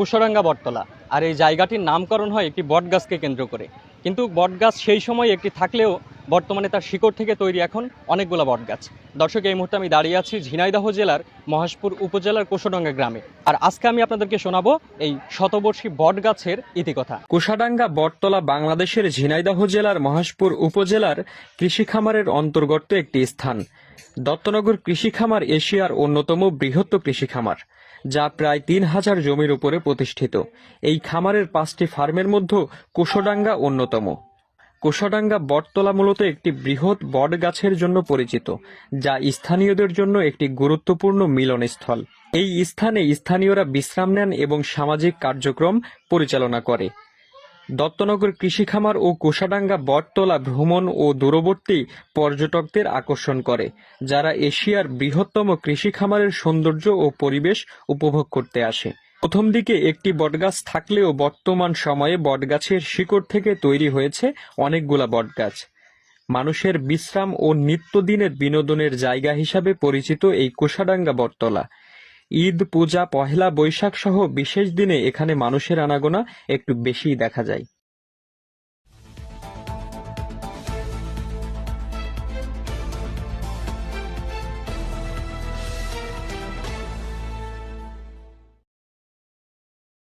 কুশরাঙ্গা বটতলা। আর এই জায়গাটির নামকরণ হয় একটি বটগাছকে কেন্দ্র করে। কিন্তু বটগাছ সেই সময় একটি থাকলেও বর্তমানে তার শিকড় থেকে তৈরি এখন অনেকগুলো বটগাছ। দর্শক, এই মুহূর্তে আমি দাঁড়িয়ে আছি ঝিনাইদহ জেলার মহেশপুর উপজেলার কোষডাঙ্গা গ্রামে। আর আজকে আমি আপনাদেরকে শোনাবো এই শতবর্ষী বটগাছের ইতিকথা। কুষাডাঙ্গা বটতলা বাংলাদেশের ঝিনাইদহ জেলার মহেশপুর উপজেলার কৃষি খামারের অন্তর্গত একটি স্থান। দত্তনগর কৃষি খামার এশিয়ার অন্যতম বৃহত্ত কৃষি খামার যা প্রায় তিন হাজার জমির উপরে প্রতিষ্ঠিত। এই খামারের পাঁচটি ফার্মের মধ্যে কোষডাঙ্গা অন্যতম। কোষাডাঙ্গা বটতলা মূলত একটি বৃহৎ বট গাছের জন্য পরিচিত, যা স্থানীয়দের জন্য একটি গুরুত্বপূর্ণ মিলনস্থল। এই স্থানে স্থানীয়রা বিশ্রাম নেন এবং সামাজিক কার্যক্রম পরিচালনা করে। দত্তনগর কৃষি খামার ও কোষাডাঙ্গা বটতলা ভ্রমণ ও দূরবর্তী পর্যটকদের আকর্ষণ করে, যারা এশিয়ার বৃহত্তম কৃষি খামারের সৌন্দর্য ও পরিবেশ উপভোগ করতে আসে। প্রথম দিকে একটি বটগাছ থাকলেও বর্তমান সময়ে বটগাছের শিকড় থেকে তৈরি হয়েছে অনেকগুলা বটগাছ। মানুষের বিশ্রাম ও নিত্যদিনের বিনোদনের জায়গা হিসাবে পরিচিত এই কোষাডাঙ্গা বটতলা। ঈদ পূজা পহেলা বৈশাখ সহ বিশেষ দিনে এখানে মানুষের আনাগোনা একটু বেশিই দেখা যায়।